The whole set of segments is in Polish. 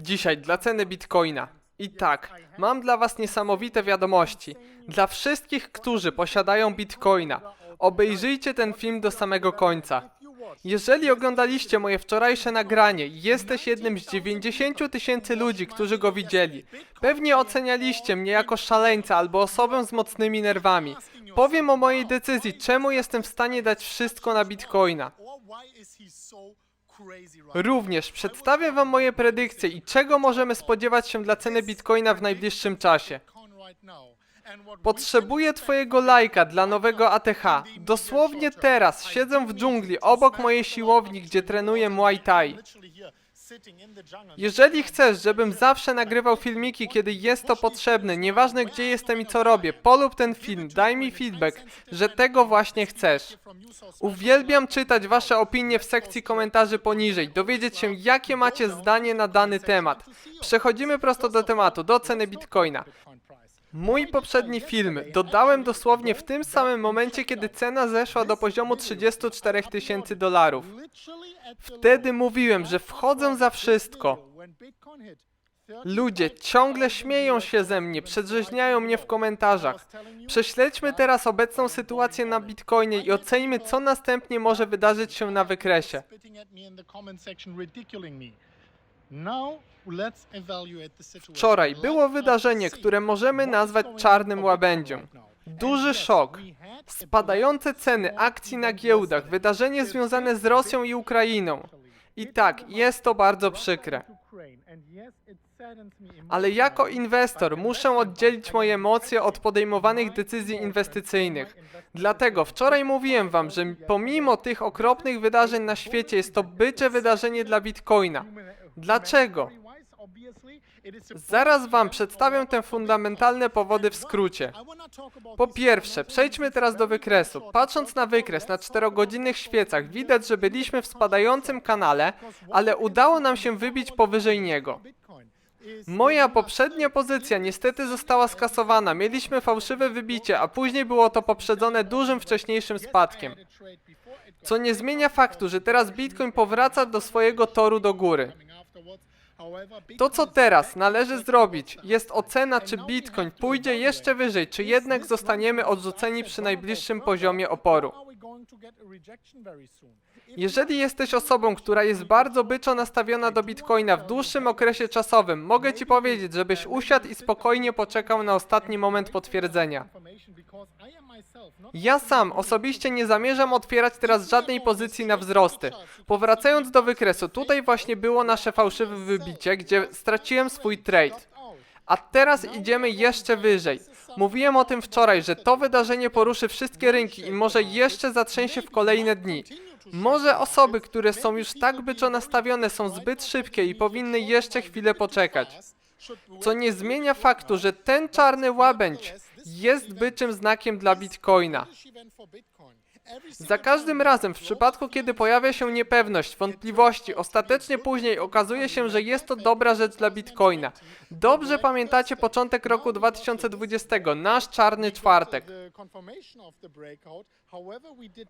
Dzisiaj dla ceny bitcoina. I tak, mam dla Was niesamowite wiadomości. Dla wszystkich, którzy posiadają bitcoina, obejrzyjcie ten film do samego końca. Jeżeli oglądaliście moje wczorajsze nagranie i jesteś jednym z 90 tysięcy ludzi, którzy go widzieli, pewnie ocenialiście mnie jako szaleńca albo osobę z mocnymi nerwami. Powiem o mojej decyzji, czemu jestem w stanie dać wszystko na bitcoina. Również przedstawię Wam moje predykcje i czego możemy spodziewać się dla ceny bitcoina w najbliższym czasie. Potrzebuję Twojego lajka dla nowego ATH. Dosłownie teraz siedzę w dżungli obok mojej siłowni, gdzie trenuję Muay Thai. Jeżeli chcesz, żebym zawsze nagrywał filmiki, kiedy jest to potrzebne, nieważne gdzie jestem i co robię, polub ten film, daj mi feedback, że tego właśnie chcesz. Uwielbiam czytać Wasze opinie w sekcji komentarzy poniżej, dowiedzieć się jakie macie zdanie na dany temat. Przechodzimy prosto do tematu, do ceny bitcoina. Mój poprzedni film dodałem dosłownie w tym samym momencie, kiedy cena zeszła do poziomu 34 tysięcy dolarów. Wtedy mówiłem, że wchodzę za wszystko. Ludzie ciągle śmieją się ze mnie, przedrzeźniają mnie w komentarzach. Prześledźmy teraz obecną sytuację na Bitcoinie i oceńmy, co następnie może wydarzyć się na wykresie. Wczoraj było wydarzenie, które możemy nazwać czarnym łabędzią. Duży szok. Spadające ceny akcji na giełdach, wydarzenie związane z Rosją i Ukrainą. I tak, jest to bardzo przykre. Ale jako inwestor muszę oddzielić moje emocje od podejmowanych decyzji inwestycyjnych. Dlatego wczoraj mówiłem wam, że pomimo tych okropnych wydarzeń na świecie jest to bycze wydarzenie dla Bitcoina. Dlaczego? Zaraz wam przedstawię te fundamentalne powody w skrócie. Po pierwsze, przejdźmy teraz do wykresu. Patrząc na wykres na 4-godzinnych świecach, widać, że byliśmy w spadającym kanale, ale udało nam się wybić powyżej niego. Moja poprzednia pozycja niestety została skasowana. Mieliśmy fałszywe wybicie, a później było to poprzedzone dużym wcześniejszym spadkiem. Co nie zmienia faktu, że teraz Bitcoin powraca do swojego toru do góry. To co teraz należy zrobić jest ocena czy Bitcoin pójdzie jeszcze wyżej, czy jednak zostaniemy odrzuceni przy najbliższym poziomie oporu. Jeżeli jesteś osobą, która jest bardzo byczo nastawiona do Bitcoina w dłuższym okresie czasowym, mogę Ci powiedzieć, żebyś usiadł i spokojnie poczekał na ostatni moment potwierdzenia. Ja sam osobiście nie zamierzam otwierać teraz żadnej pozycji na wzrosty. Powracając do wykresu, tutaj właśnie było nasze fałszywe wybicie, gdzie straciłem swój trade. A teraz idziemy jeszcze wyżej. Mówiłem o tym wczoraj, że to wydarzenie poruszy wszystkie rynki i może jeszcze zatrzęsie w kolejne dni. Może osoby, które są już tak byczo nastawione są zbyt szybkie i powinny jeszcze chwilę poczekać. Co nie zmienia faktu, że ten czarny łabędź jest byczym znakiem dla Bitcoina. Za każdym razem, w przypadku kiedy pojawia się niepewność, wątpliwości, ostatecznie później okazuje się, że jest to dobra rzecz dla Bitcoina. Dobrze pamiętacie początek roku 2020, nasz czarny czwartek.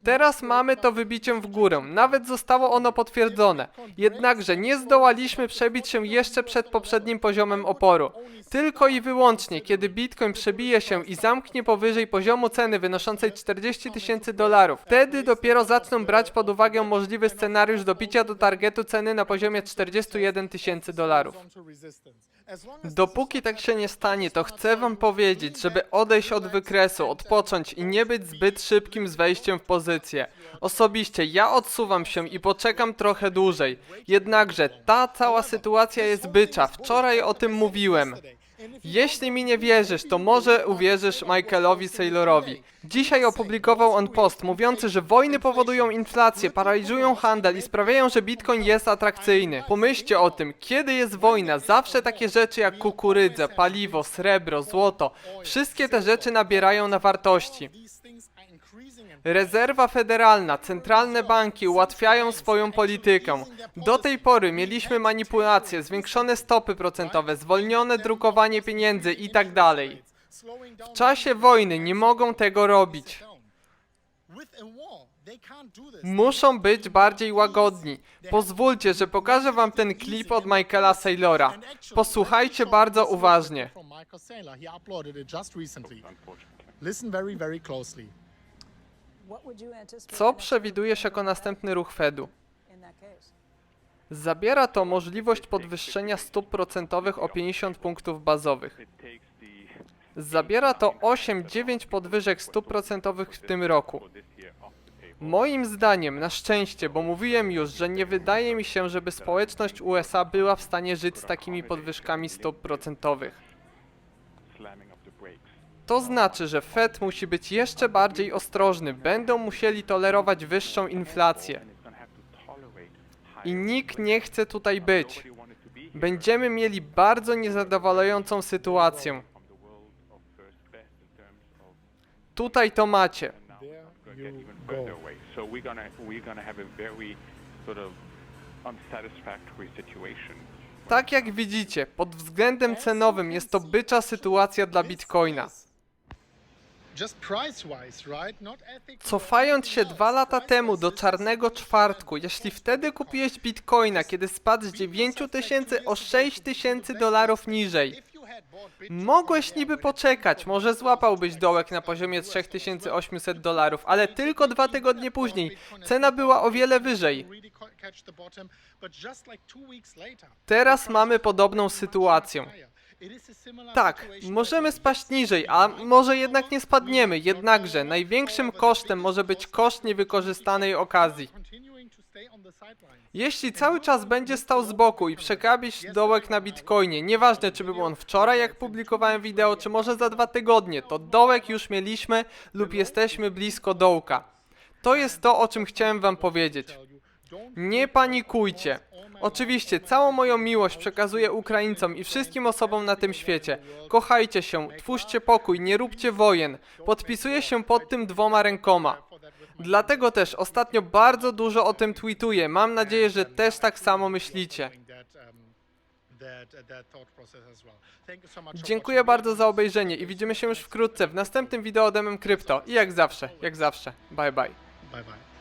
Teraz mamy to wybicie w górę, nawet zostało ono potwierdzone. Jednakże nie zdołaliśmy przebić się jeszcze przed poprzednim poziomem oporu. Tylko i wyłącznie, kiedy Bitcoin przebije się i zamknie powyżej poziomu ceny wynoszącej 40 tysięcy dolarów, wtedy dopiero zacznę brać pod uwagę możliwy scenariusz dobicia do targetu ceny na poziomie 41 tysięcy dolarów. Dopóki tak się nie stanie, to chcę wam powiedzieć, żeby odejść od wykresu, odpocząć i nie być zbyt szybkim z wejściem w pozycję. Osobiście ja odsuwam się i poczekam trochę dłużej. Jednakże ta cała sytuacja jest bycza, wczoraj o tym mówiłem. Jeśli mi nie wierzysz, to może uwierzysz Michaelowi Saylorowi. Dzisiaj opublikował on post mówiący, że wojny powodują inflację, paraliżują handel i sprawiają, że Bitcoin jest atrakcyjny. Pomyślcie o tym, kiedy jest wojna, zawsze takie rzeczy jak kukurydza, paliwo, srebro, złoto, wszystkie te rzeczy nabierają na wartości. Rezerwa Federalna, centralne banki ułatwiają swoją politykę. Do tej pory mieliśmy manipulacje, zwiększone stopy procentowe, zwolnione drukowanie pieniędzy itd. W czasie wojny nie mogą tego robić. Muszą być bardziej łagodni. Pozwólcie, że pokażę wam ten klip od Michaela Saylora. Posłuchajcie bardzo uważnie. Listen very, very closely. Co przewidujesz jako następny ruch Fedu? Zabiera to możliwość podwyższenia stóp procentowych o 50 punktów bazowych. Zabiera to 8-9 podwyżek stóp procentowych w tym roku. Moim zdaniem, na szczęście, bo mówiłem już, że nie wydaje mi się, żeby społeczność USA była w stanie żyć z takimi podwyżkami stóp procentowych. To znaczy, że Fed musi być jeszcze bardziej ostrożny, będą musieli tolerować wyższą inflację. I nikt nie chce tutaj być. Będziemy mieli bardzo niezadowalającą sytuację. Tutaj to macie. Tak jak widzicie, pod względem cenowym jest to bycza sytuacja dla Bitcoina. Cofając się dwa lata temu do czarnego czwartku, jeśli wtedy kupiłeś Bitcoina, kiedy spadł z 9000 o 6000 dolarów niżej, mogłeś niby poczekać, może złapałbyś dołek na poziomie 3800 dolarów, ale tylko dwa tygodnie później cena była o wiele wyżej. Teraz mamy podobną sytuację. Tak, możemy spaść niżej, a może jednak nie spadniemy. Jednakże największym kosztem może być koszt niewykorzystanej okazji. Jeśli cały czas będzie stał z boku i przekabić dołek na Bitcoinie, nieważne czy był on wczoraj jak publikowałem wideo, czy może za dwa tygodnie, to dołek już mieliśmy lub jesteśmy blisko dołka. To jest to, o czym chciałem wam powiedzieć. Nie panikujcie. Oczywiście, całą moją miłość przekazuję Ukraińcom i wszystkim osobom na tym świecie. Kochajcie się, twórzcie pokój, nie róbcie wojen. Podpisuję się pod tym dwoma rękoma. Dlatego też ostatnio bardzo dużo o tym tweetuję. Mam nadzieję, że też tak samo myślicie. Dziękuję bardzo za obejrzenie i widzimy się już wkrótce w następnym wideo Demem Krypto. I jak zawsze, jak zawsze, bye bye. Bye bye.